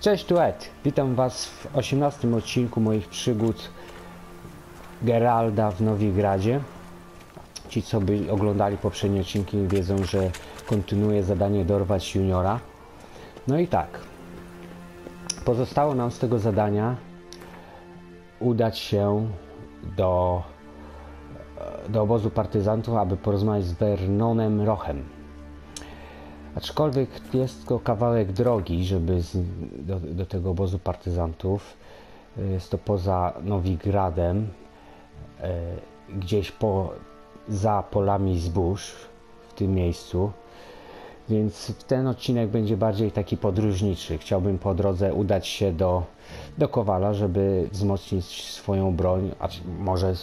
Cześć, tu Ed. Witam Was w 18 odcinku moich przygód Geralda w Nowigradzie. Ci, co by oglądali poprzednie odcinki, wiedzą, że kontynuuję zadanie dorwać juniora. No i tak. Pozostało nam z tego zadania udać się do, do obozu partyzantów, aby porozmawiać z Vernonem Rochem. Aczkolwiek jest to kawałek drogi, żeby z, do, do tego obozu partyzantów. Jest to poza Nowigradem, e, gdzieś po, za polami zbóż w tym miejscu. Więc ten odcinek będzie bardziej taki podróżniczy. Chciałbym po drodze udać się do, do Kowala, żeby wzmocnić swoją broń, a może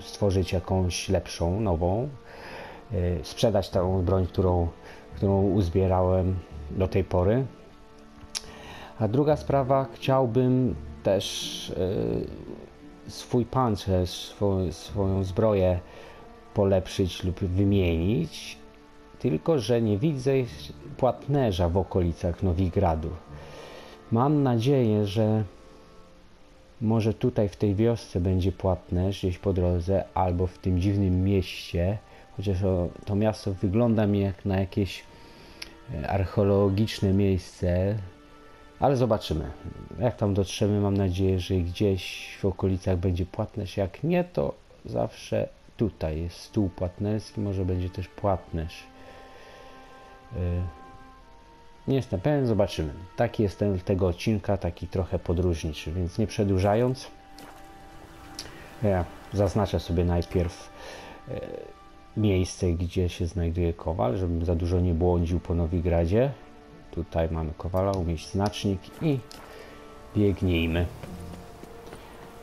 stworzyć jakąś lepszą, nową. E, sprzedać tą broń, którą którą uzbierałem do tej pory. A druga sprawa, chciałbym też y, swój pancerz, swą, swoją zbroję polepszyć lub wymienić, tylko że nie widzę płatnerza w okolicach Nowigradu. Mam nadzieję, że może tutaj w tej wiosce będzie płatnerz gdzieś po drodze, albo w tym dziwnym mieście, chociaż to miasto wygląda mi jak na jakieś e, archeologiczne miejsce, ale zobaczymy. Jak tam dotrzemy, mam nadzieję, że gdzieś w okolicach będzie płatnerz. Jak nie, to zawsze tutaj jest stół płatnerski, może będzie też płatnerz. Nie jestem pewien, zobaczymy. Taki jest ten tego odcinka, taki trochę podróżniczy, więc nie przedłużając, ja zaznaczę sobie najpierw e, miejsce, gdzie się znajduje kowal, żebym za dużo nie błądził po Nowigradzie. Tutaj mamy kowala, umieść znacznik i biegnijmy.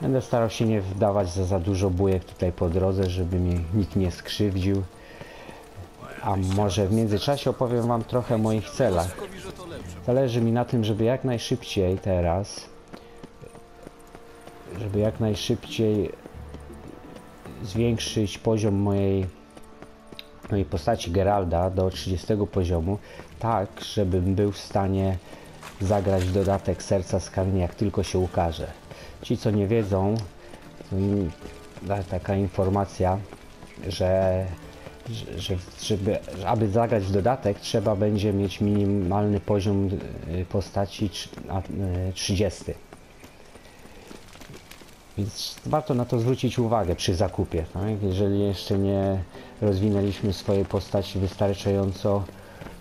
Będę starał się nie wdawać za, za dużo bujek tutaj po drodze, żeby mnie nikt nie skrzywdził. A może w międzyczasie opowiem Wam trochę o moich celach. Zależy mi na tym, żeby jak najszybciej teraz, żeby jak najszybciej zwiększyć poziom mojej mojej postaci Geralda do 30 poziomu, tak żebym był w stanie zagrać dodatek Serca Skarni jak tylko się ukaże. Ci co nie wiedzą, taka informacja, że, że, żeby, aby zagrać dodatek trzeba będzie mieć minimalny poziom y, postaci 30. Więc warto na to zwrócić uwagę przy zakupie. Tak? Jeżeli jeszcze nie rozwinęliśmy swojej postaci wystarczająco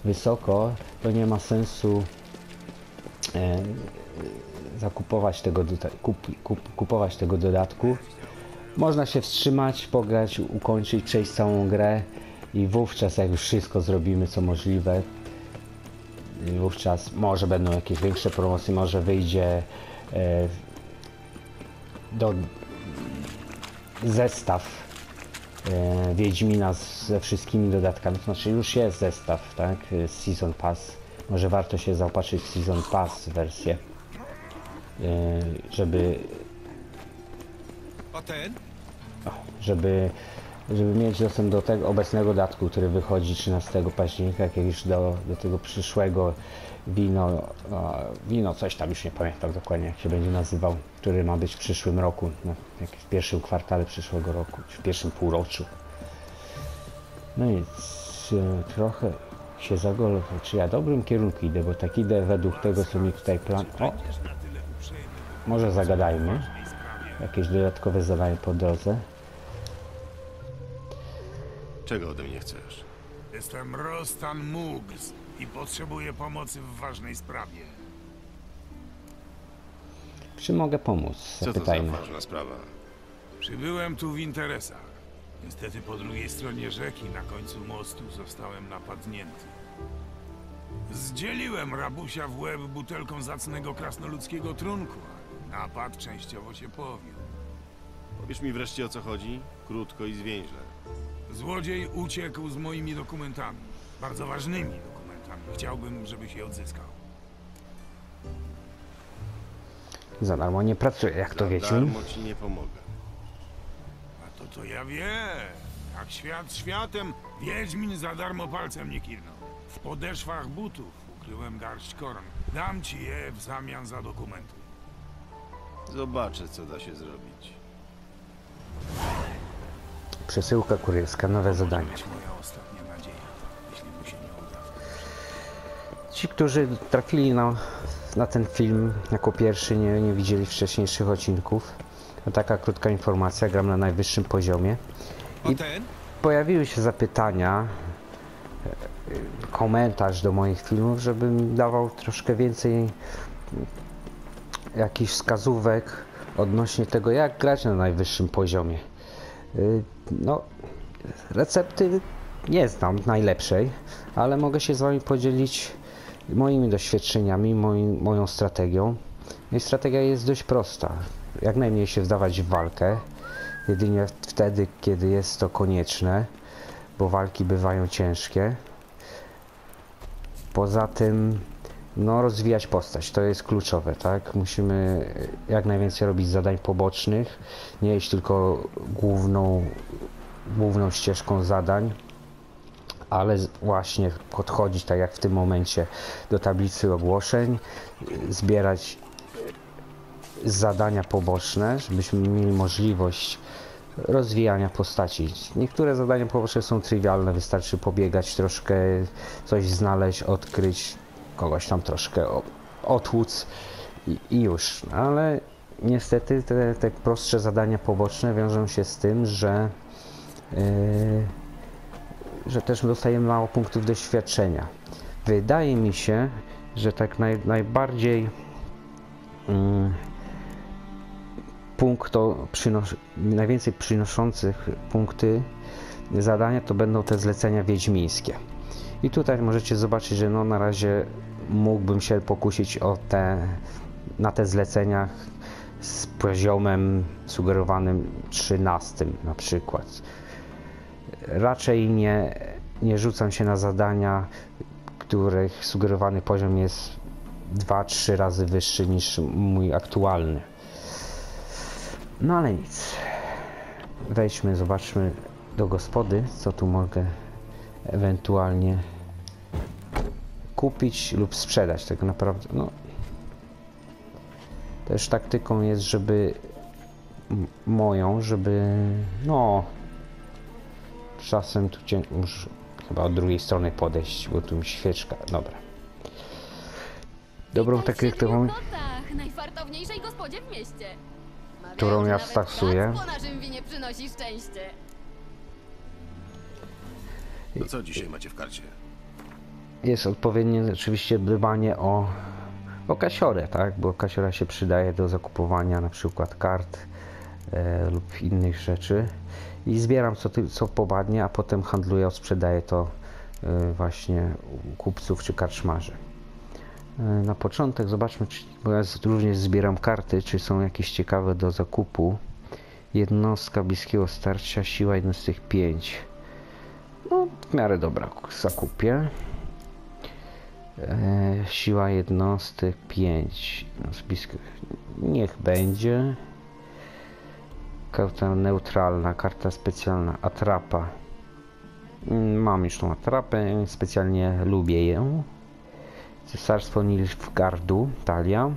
wysoko, to nie ma sensu e, zakupować tego, kup, kup, kupować tego dodatku. Można się wstrzymać, pograć, ukończyć, przejść całą grę i wówczas jak już wszystko zrobimy co możliwe, wówczas może będą jakieś większe promocje, może wyjdzie e, do zestaw e, Wiedźmina ze wszystkimi dodatkami, to znaczy już jest zestaw, tak, Season Pass. Może warto się zaopatrzyć w Season Pass wersję, e, żeby A ten? żeby, żeby mieć dostęp do tego obecnego dodatku, który wychodzi 13 października, jak już do, do tego przyszłego wino, wino coś tam już nie pamiętam dokładnie jak się będzie nazywał, który ma być w przyszłym roku, no, jak w pierwszym kwartale przyszłego roku, czy w pierwszym półroczu. No i trochę się zagolę, czy ja dobrym kierunku idę, bo tak idę według tego, co mi tutaj plan... O! Może zagadajmy. Jakieś dodatkowe zadanie po drodze. Czego ode mnie chcesz? Jestem Rostan Mugs i potrzebuję pomocy w ważnej sprawie. Czy mogę pomóc? Co to za Zapytajmy. ważna sprawa? Przybyłem tu w interesach. Niestety po drugiej stronie rzeki, na końcu mostu, zostałem napadnięty. Zdzieliłem rabusia w łeb butelką zacnego krasnoludzkiego trunku. a Napad częściowo się powiódł. Powiesz mi wreszcie o co chodzi? Krótko i zwięźle. Złodziej uciekł z moimi dokumentami. Bardzo ważnymi Chciałbym, żebyś je odzyskał. Za darmo nie pracuję, jak to Za wiecie. darmo ci nie pomogę. A to to ja wiem. Jak świat światem, Wiedźmin za darmo palcem nie kiwnął. W podeszwach butów ukryłem garść koron. Dam ci je w zamian za dokumenty. Zobaczę, co da się zrobić. Przesyłka kurierska, nowe zadanie. Ci, którzy trafili na, na ten film jako pierwszy, nie, nie widzieli wcześniejszych odcinków, to taka krótka informacja, gram na najwyższym poziomie. I pojawiły się zapytania, e, komentarz do moich filmów, żebym dawał troszkę więcej jakichś wskazówek odnośnie tego, jak grać na najwyższym poziomie. Y, No, recepty nie znam najlepszej, ale mogę się z Wami podzielić moimi doświadczeniami, moim, moją strategią. I strategia jest dość prosta. Jak najmniej się wdawać w walkę, jedynie wtedy, kiedy jest to konieczne, bo walki bywają ciężkie. Poza tym, no, rozwijać postać, to jest kluczowe, tak? Musimy jak najwięcej robić zadań pobocznych, nie iść tylko główną, główną ścieżką zadań, ale właśnie podchodzić tak jak w tym momencie do tablicy ogłoszeń, zbierać y, zadania poboczne, żebyśmy mieli możliwość rozwijania postaci. Niektóre zadania poboczne są trywialne, wystarczy pobiegać troszkę, coś znaleźć, odkryć, kogoś tam troszkę otłuc i, i już. Ale niestety te, te prostsze zadania poboczne wiążą się z tym, że yy, że też dostajemy mało punktów doświadczenia. Wydaje mi się, że tak naj, najbardziej mm, punkto, przynos, najwięcej przynoszących punkty zadania to będą te zlecenia wiedźmińskie. I tutaj możecie zobaczyć, że no na razie mógłbym się pokusić o te, na te zleceniach z poziomem sugerowanym 13 na przykład raczej nie, nie rzucam się na zadania, których sugerowany poziom jest 2-3 razy wyższy niż mój aktualny. No ale nic. Wejdźmy, zobaczmy do gospody, co tu mogę ewentualnie kupić lub sprzedać. Tak naprawdę, no. Też taktyką jest, żeby moją, żeby no czasem tu cię muszę chyba od drugiej strony podejść, bo tu mi świeczka. Dobra. Dobrą taktyką, siedmiu kotach, najfartowniejszej gospodzie w mieście. Którą ja nawet stasuję. plac po naszym winie przynosi szczęście. To co dzisiaj macie w karcie? jest odpowiednie oczywiście dbanie o, o kasiorę, tak? Bo kasiora się przydaje do zakupowania na przykład kart e, lub innych rzeczy. I zbieram co, co popadnie, a potem handluję, odsprzedaję to e, właśnie kupców czy karczmarzy. E, Na początek zobaczmy, czy, bo ja również zbieram karty, czy są jakieś ciekawe do zakupu. Jednostka bliskiego starcia, siła jednostek 5. No, w miarę dobra zakupię. E, siła jednostek 5. No, z bliskich. Niech będzie. Karta neutralna, karta specjalna, atrapa. Mm, Mam już tą atrapę, specjalnie lubię ją. Cesarstwo Nilfgardu, talia.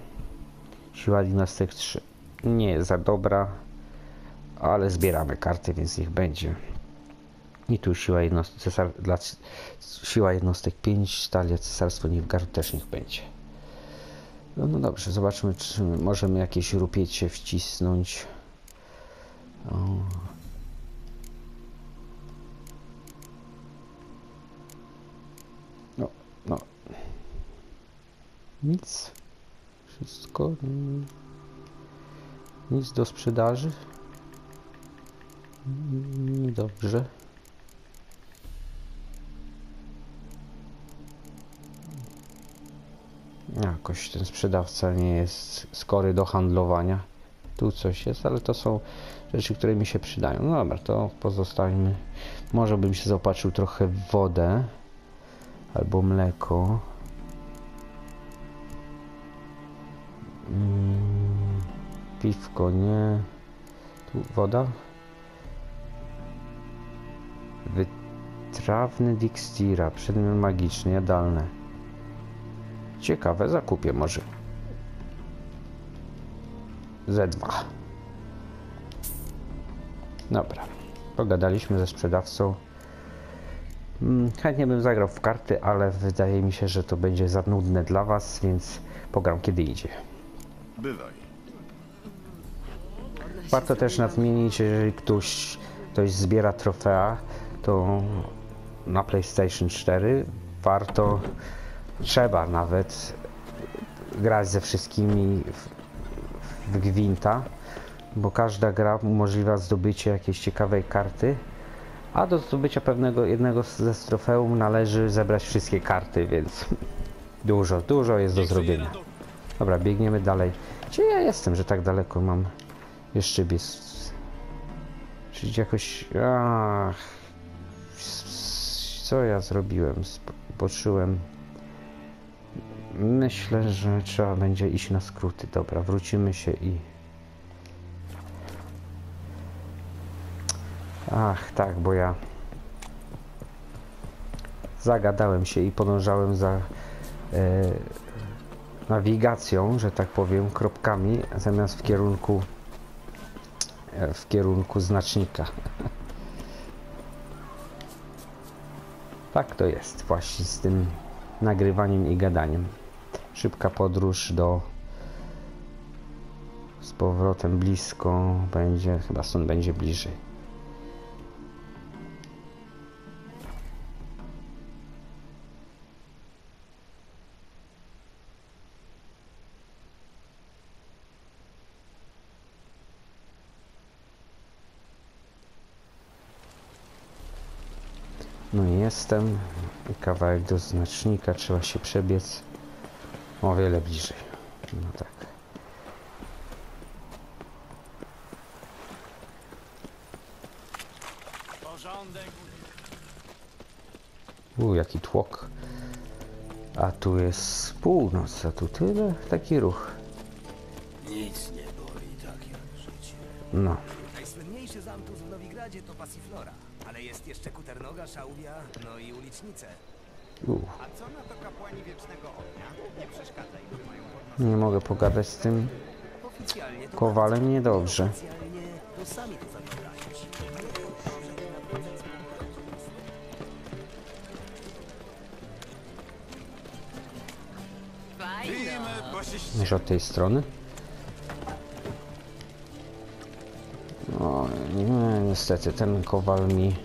Siła jednostek 3. Nie za dobra, ale zbieramy karty, więc niech będzie. I tu siła jednostek, cesar, dla, siła jednostek 5, talia cesarstwo Nilfgardu też niech będzie. No, no dobrze, zobaczmy, czy możemy jakieś rupiecie wcisnąć. O. No, no. Nic. Wszystko. Nic do sprzedaży. Dobrze. Jakoś ten sprzedawca nie jest skory do handlowania. Tu coś jest, ale to są rzeczy, które mi się przydają. No dobra, to pozostawimy. Może bym się zaopatrzył trochę w wodę albo mleko. Mm, piwko nie. Tu woda. Wytrawny Dixtira, przedmiot magiczny, jadalne. Ciekawe, zakupię może. Z2. Dobra. Pogadaliśmy ze sprzedawcą. Mm, Chętnie bym zagrał w karty, ale wydaje mi się, że to będzie za nudne dla Was, więc pogram kiedy idzie. Bywaj. Warto też nadmienić, jeżeli ktoś, ktoś zbiera trofea, to na PlayStation 4 warto, trzeba nawet grać ze wszystkimi Gwinta, bo każda gra umożliwia zdobycie jakiejś ciekawej karty, a do zdobycia pewnego jednego ze trofeum należy zebrać wszystkie karty, więc dużo, dużo jest do zrobienia. Dobra, biegniemy dalej. Gdzie ja jestem, że tak daleko mam jeszcze biec? Czyli jakoś... Ach, co ja zrobiłem? Poczułem... Myślę, że trzeba będzie iść na skróty. Dobra, wrócimy się i... Ach, tak, bo ja... Zagadałem się i podążałem za... E, nawigacją, że tak powiem, kropkami, zamiast w kierunku e, w kierunku znacznika. Tak to jest właśnie z tym nagrywaniem i gadaniem. Szybka podróż do z powrotem blisko będzie, chyba stąd będzie bliżej. No i jestem. Kawałek do znacznika, trzeba się przebiec o wiele bliżej. No tak. U, jaki tłok. A tu jest północ, a tu tyle, taki ruch. Nic nie boli tak jak życie. No, Najsłynniejszy z Amtus w Nowigradzie to Passiflora, ale jest jeszcze Kuternoga, Szałwia, no i ulicznice. Nie mogę pogadać z tym kowalem niedobrze. Może od tej strony? No, nie, niestety ten kowal mi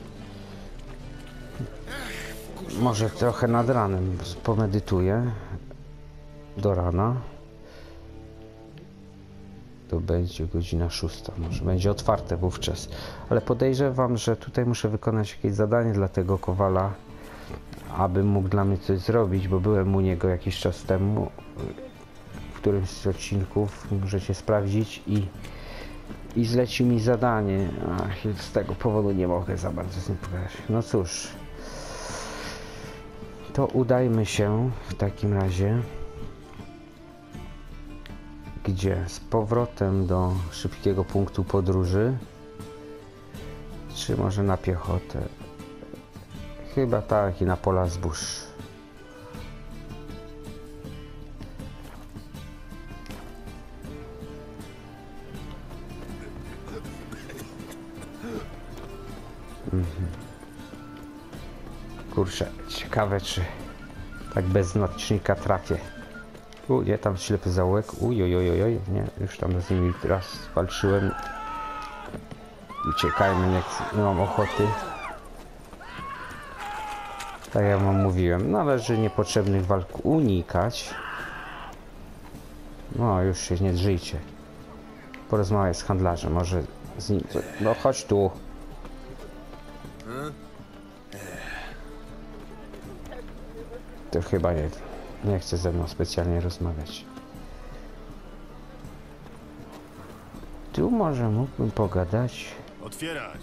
może trochę nad ranem pomedytuję do rana. To będzie godzina szósta, może będzie otwarte wówczas. Ale podejrzewam, że tutaj muszę wykonać jakieś zadanie dla tego kowala, aby mógł dla mnie coś zrobić, bo byłem u niego jakiś czas temu w którymś z odcinków możecie sprawdzić i, i zlecił mi zadanie. Ach, z tego powodu nie mogę za bardzo z nim pogadać. No cóż, to udajmy się w takim razie. Gdzie? Z powrotem do szybkiego punktu podróży. Czy może na piechotę? Chyba tak i na pola zbóż. Kurczę, ciekawe czy tak bez znacznika trafię. U, nie, tam ślepy zaułek. Ujojojojoj, nie, już tam z nimi raz walczyłem. Uciekajmy, nie, nie mam ochoty. Tak jak wam mówiłem, należy niepotrzebnych walk unikać. No, już się nie drzyjcie. Porozmawiaj z handlarzem, może z nim... No, chodź tu. To chyba nie, nie chce ze mną specjalnie rozmawiać. Tu może mógłbym pogadać. Otwierać!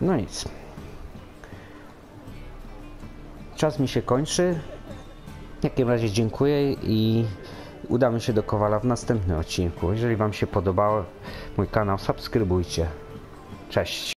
No nic. Czas mi się kończy. W takim razie dziękuję i Udamy się do Kowala w następnym odcinku. Jeżeli Wam się podobał mój kanał, subskrybujcie. Cześć.